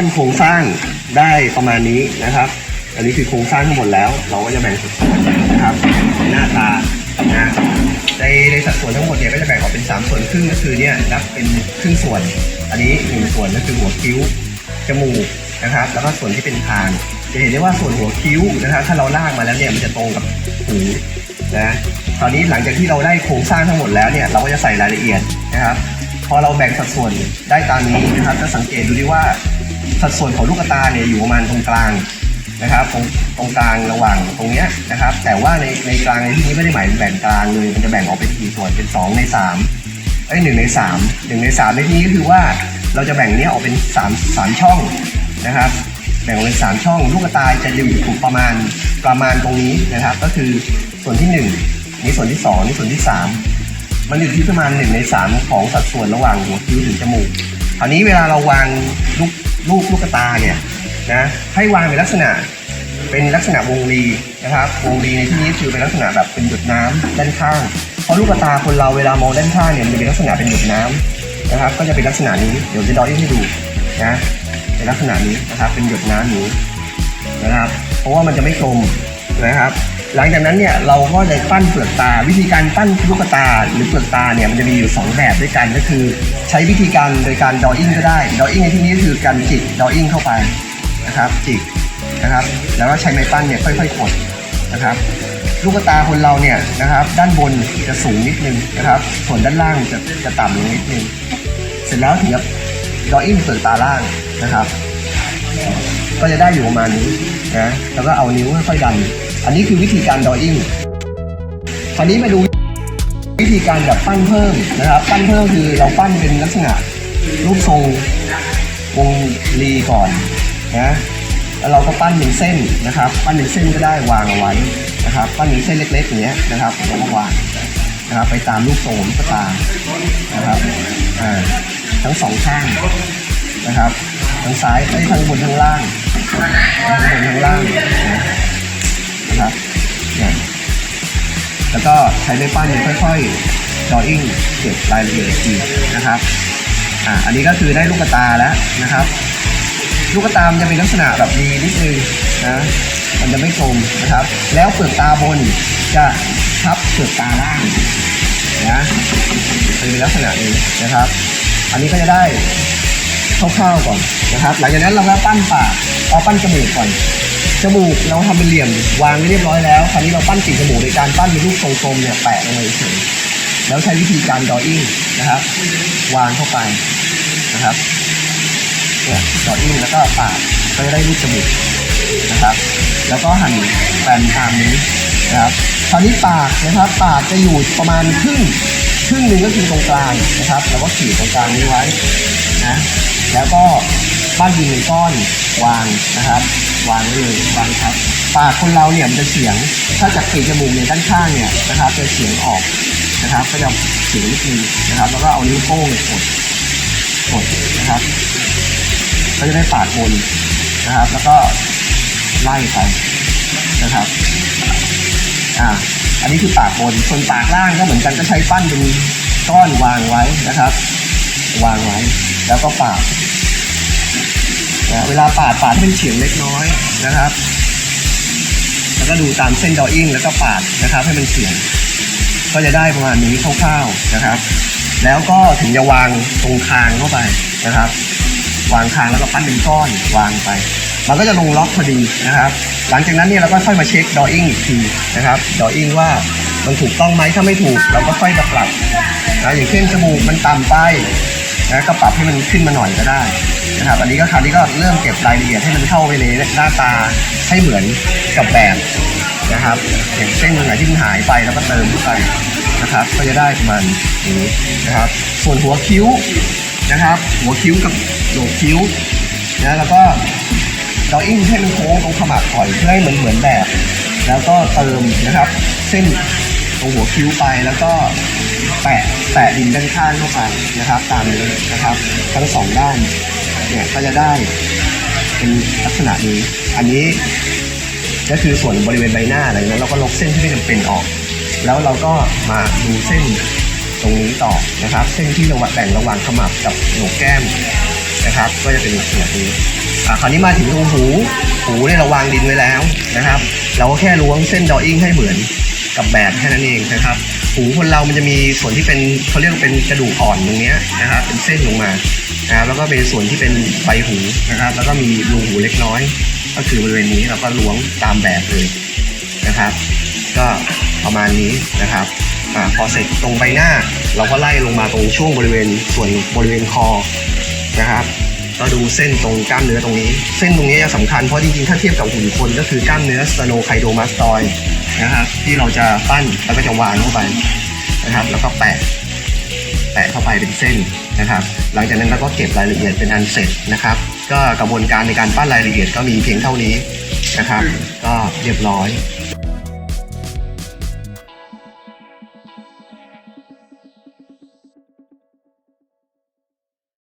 ปั้นโครงสร้างได้ประมาณนี้นะครับ อันนี้คือโครงสร้างทั้งหมดแล้ว เราก็จะแบ่งสัดส่วนนะครับ หน้าตานะในในสัดส่วนทั้งหมดเนี่ยก็จะแบ่งออกเป็น 3 ส่วนครึ่งก็คือเนี่ยนับเป็นครึ่งส่วน อันนี้หนึ่งส่วนก็คือหัวคิ้วจมูกนะครับ แล้วก็ส่วนที่เป็นคางจะเห็นได้ว่าส่วนหัวคิ้วนะครับถ้าเราลากมาแล้วเนี่ยมันจะตรงกับหูนะตอนนี้หลังจากที่เราได้โครงสร้างทั้งหมดแล้วเนี่ยเราก็จะใส่รายละเอียดนะครับ พอเราแบ่งสัดส่วนได้ตามนี้นะครับจะสังเกตดูดิว่า สัดส่วนของลูกตาเนี่ยอยู่ประมาณตรงกลางนะครับตรงตรงกลางระหว่างตรงเนี้ยนะครับ แต่ว่าในในกลางในที่นี้ไม่ได้หมายถึงแบ่งกลางเลยมันจะแบ่งออกเป็นกี่ส่วนเป็นสองในสามไอ้หนึ่งในสามหนึ่งในสามในที่นี้ก็คือว่าเราจะแบ่งเนี้ยออกเป็นสาสามช่องนะครับแบ่งออกเป็นสามช่อง ลูกตาจะอยู่ถูกประมาณประมาณตรงนี้นะครับ ก็คือส่วนที่หนึ่งนี่ส่วนที่สองนี่ส่วนที่สามมันอยู่ที่ประมาณหนึ่งในสามของสัดส่วนระหว่างหัวคิ้วถึงจมูกคราวนี้เวลาเราวางลูก ลูกลูกตาเนี่ยนะให้วางเป็นลักษณะเป็นลักษณะวงรีนะครับวงรีในที่นี้คือเป็นลักษณะแบบเป็นหยดน้ำด้านข้าง เพราะลูกตาคนเราเวลามองด้านข้างเนี่ยมันจะเป็นลักษณะเป็นหยดน้ำนะครับ ก็จะเป็นลักษณะนี้เดี๋ยวจะดอยให้ดูนะเป็นลักษณะนี้นะครับเป็นหยดน้ำอย่นี้นะครับ เพราะว่ามันจะไม่กลม นะครับ หลังจากนั้นเนี่ยเราก็จะปั้นเปลือกตา วิธีการปั้นลูกตาหรือเปลือกตาเนี่ยมันจะมีอยู่ 2 แบบด้วยกันก็คือ ใช้วิธีการโดยการดออิ่งก็ได้ดออิ่งในที่นี้ก็คือการจิกดออิ่งเข้าไปนะครับจิกนะครับ แล้วก็ใช้ไม้ปั้นเนี่ยค่อย ๆ กดนะครับ ลูกตาคนเราเนี่ยนะครับ ด้านบนจะสูงนิดนึงนะครับ ส่วนด้านล่างจะจะต่ำลงนิดนึงเสร็จแล้วถึงจะดออิ่งเปลือกตาล่างนะครับ ก็จะได้อยู่ประมาณนี้นะแล้วก็เอานิ้วค่อยๆดัน อันนี้คือวิธีการดออิ่งคราวนี้มาดูวิธีการแบบปั้นเพิ่มนะครับปั้นเพิ่มคือเราปั้นเป็นลักษณะรูปทรงวงรีก่อนนะแล้วเราก็ปั้นเป็นเส้นนะครับ ปั้นเป็นเส้นก็ได้วางเอาไว้นะครับ ปั้นเป็นเส้นเล็กๆอย่างเงี้ยนะครับเราก็วางนะครับ ไปตามรูปทรงก็ตามนะครับอ่าทั้งสองข้างนะครับทั้งซ้ายไอ้ทั้งบนทั้งล่างทั้งบนทั้งล่างนะ ครับเนี่ยแล้วก็ใช้ไม้ปั้นเนี่ยค่อยๆ drawing เก็บรายละเอียดอีกทีนะครับอ่าอันนี้ก็คือได้ลูกตาแล้วนะครับ ลูกตามนจะเป็นลักษณะแบบดีนิดนึงนะมันจะไม่กลมนะครับ แล้วเปลือกตาบนจะทับเปลือกตาล่างนะเป็นลักษณะนี้นะครับ อันนี้ก็จะได้คร่าวๆก่อนนะครับ หลังจากนั้นเราก็ปั้นปากเอาปั้นจมูกก่อน จมูกเราทำเป็นเหลี่ยมวางไว้เรียบร้อยแล้ว คราวนี้เราปั้นปีกจมูกโดยการปั้นเป็นรูปทรงกลมเนี่ยแปะลงไปเฉยแล้วใช้วิธีการดออิ่งนะครับ วางเข้าไปนะครับเนี่ยดออิ่งแล้วก็ปากก็จะได้รูปจมูกนะครับ แล้วก็หั่นแปนตามนี้นะครับคราวนี้ปากนะครับปากจะอยู่ประมาณครึ่งครึ่งหนึ่งก็คือตรงกลางนะครับแล้วก็ขีดตรงกลางนี้ไว้นะแล้วก็ปั้นดินเป็นก้อนวางนะครับ วางไว้เลยวางครับปากคนเราเนี่ยมันจะเฉียง ถ้าจากปีกจมูกเนี่ยด้านข้างเนี่ยนะครับจะเฉียงออกนะครับ ก็จะเฉียงนิดนึงนะครับ แล้วก็เอานิ้วโป้งเนี่ยกดกดนะครับ ก็จะได้ปากบนนะครับ แล้วก็ไล่ไปนะครับ อ่า อันนี้คือปากบน ส่วนปากล่างก็เหมือนกันก็ใช้ปั้นเป็นก้อนวางไว้นะครับ วางไว้ แล้วก็ปาด นะเวลาปาดปาดให้เป็นเฉียงเล็กน้อยนะครับ แล้วก็ดูตามเส้นดออิ่งแล้วก็ปาดนะครับ ให้มันเฉียงก็จะได้ประมาณนี้คร่าวๆนะครับ แล้วก็ถึงจะวางตรงคางเข้าไปนะครับ วางคางแล้วก็ปั้นเป็นก้อนวางไป มันก็จะลงล็อกพอดีนะครับ หลังจากนั้นเนี่ยเราก็ค่อยมาเช็คดออิ่งอีกทีนะครับดออิ่งว่ามันถูกต้องไหมถ้าไม่ถูกเราก็ค่อยมาปรับนะอย่างเช่นจมูกมันต่ำไปนะก็ปรับให้มันขึ้นมาหน่อยก็ได้ นะครับอันนี้ก็คราวนี้ก็เริ่มเก็บรายละเอียดให้มันเข้าไปในหน้าตาให้เหมือนกับแบบนะครับอย่างเส้นตรงไหนที่มันหายไปแล้วก็เติมเข้าไปนะครับ ก็จะได้ประมาณนี้นะครับ ส่วนหัวคิ้วนะครับ หัวคิ้วกับโหนกคิ้วนะแล้วก็ดออิ่งให้มันโค้งตรงขมับก่อยเพื่อให้เหมือนเหมือนแบบ แล้วก็เติมนะครับ เส้นตรงหัวคิ้วไปแล้วก็แปะแปะดินด้านข้างเข้าไปนะครับ ตามนี้นะครับ ทั้งสองด้าน เนี่ยก็จะได้เป็นลักษณะนี้ อันนี้ก็คือส่วนบริเวณใบหน้าอะไรนั้นเราก็ลบเส้นที่ไม่จำเป็นออก แล้วเราก็มาดูเส้นตรงนี้ต่อนะครับ เส้นที่เราแบ่งระหว่างขมับกับโหนกแก้มนะครับ ก็จะเป็นลักษณะนี้อะคราวนี้มาถึงตรงหู หูเนี่ยเราวางดินไว้แล้วนะครับ เราก็แค่ล้วงเส้นดออิ่งให้เหมือนกับแบบแค่นั้นเองนะครับ หูคนเรามันจะมีส่วนที่เป็นเขาเรียกเป็นกระดูกอ่อนตรงนี้นะครับเป็นเส้นลงมา นะครับแล้วก็เป็นส่วนที่เป็นใบหูนะครับ แล้วก็มีรูหูเล็กน้อย ก็คือบริเวณนี้เราก็ล้วงตามแบบเลยนะครับ ก็ประมาณนี้นะครับอพอเสร็จตรงใบหน้า เราก็ไล่ลงมาตรงช่วงบริเวณส่วนบริเวณคอนะครับก็ดูเส้นตรงกล้ามเนื้อตรงนี้ เส้นตรงนี้จะสำคัญเพราะจริงๆ ถ้าเทียบกับหุ่นคนก็คือกล้ามเนื้อสโนไคโดมาสตอยนะครับที่เราจะปั้นแล้วก็จะวางเข้าไปนะครับ แล้วก็แปะแปะเข้าไปเป็นเส้น นะครับหลังจากนั้นเราก็เก็บรายละเอียดเป็นอันเสร็จนะครับ ก็กระบวนการในการปั้นรายละเอียดก็มีเพียงเท่านี้นะครับ ก็เรียบร้อย